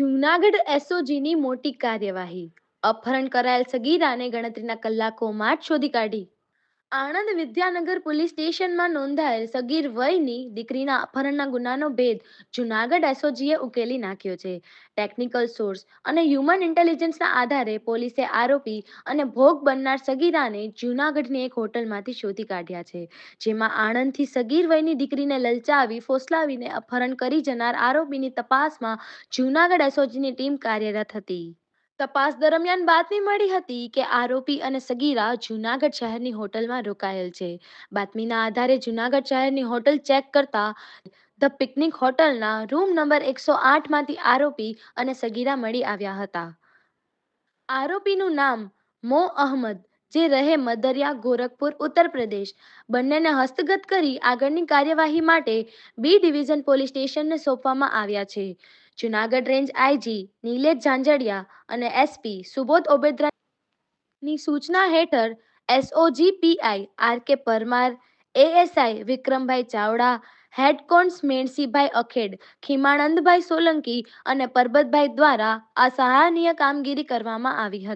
જૂનાગઢ એસઓજીની મોટી કાર્યવાહી. અપહરણ કરાયેલ સગીરાને ગણતરીના કલાકોમાં જ શોધી કાઢી. આણંદ વિદ્યાનગર પોલીસ સ્ટેશનમાં નોંધાયેલ સગીર વયની દીકરીના અપહરણના ગુનાનો ભેદ જુનાગઢ એસઓજીએ ઉકેલી નાખ્યો છે. ટેકનિકલ સોર્સ અને હ્યુમન ઇન્ટેલિજન્સના આધારે પોલીસે આરોપી અને ભોગ બનનાર સગીરાને જુનાગઢની એક હોટલમાંથી શોધી કાઢ્યા છે, જેમાં આણંદથી સગીર વયની દીકરીને લલચાવી, ફોસલાવીને અપહરણ કરી જનાર આરોપીની તપાસમાં જુનાગઢ એસઓજીની ટીમ કાર્યરત હતી. તપાસ દરમિયાન બાતમી મળી હતી કે આરોપી અને સગીરા જૂનાગઢ શહેરની હોટલમાં રોકાયેલ છે. બાતમીના આધારે જૂનાગઢ શહેરની હોટલ ચેક કરતા ધ પિકનિક હોટલના રૂમ નંબર એકસો આઠમાંથી આરોપી અને સગીરા મળી આવ્યા હતા. આરોપીનું નામ મો અહમદ જે રહે મદરિયા, ગોરખપુર, ઉત્તર પ્રદેશ. બંનેને હસ્તગત કરી આગળની કાર્યવાહી માટે બી ડિવિઝન પોલીસ સ્ટેશનને સોંપવામાં આવ્યા છે. જુનાગઢ રેન્જ આઈજી નીલેશ ઝાંઝડિયા અને એસપી સુબોધ ઓબેદ્રાની સૂચના હેઠળ SOG PI R K Parmar, ASI Vikrambhai Chavda, head cons Mensibhai Akhed, Khimanandbhai Solanki અને પરબતભાઈ દ્વારા અસહાયનીય કામગીરી કરવામાં આવી હતી.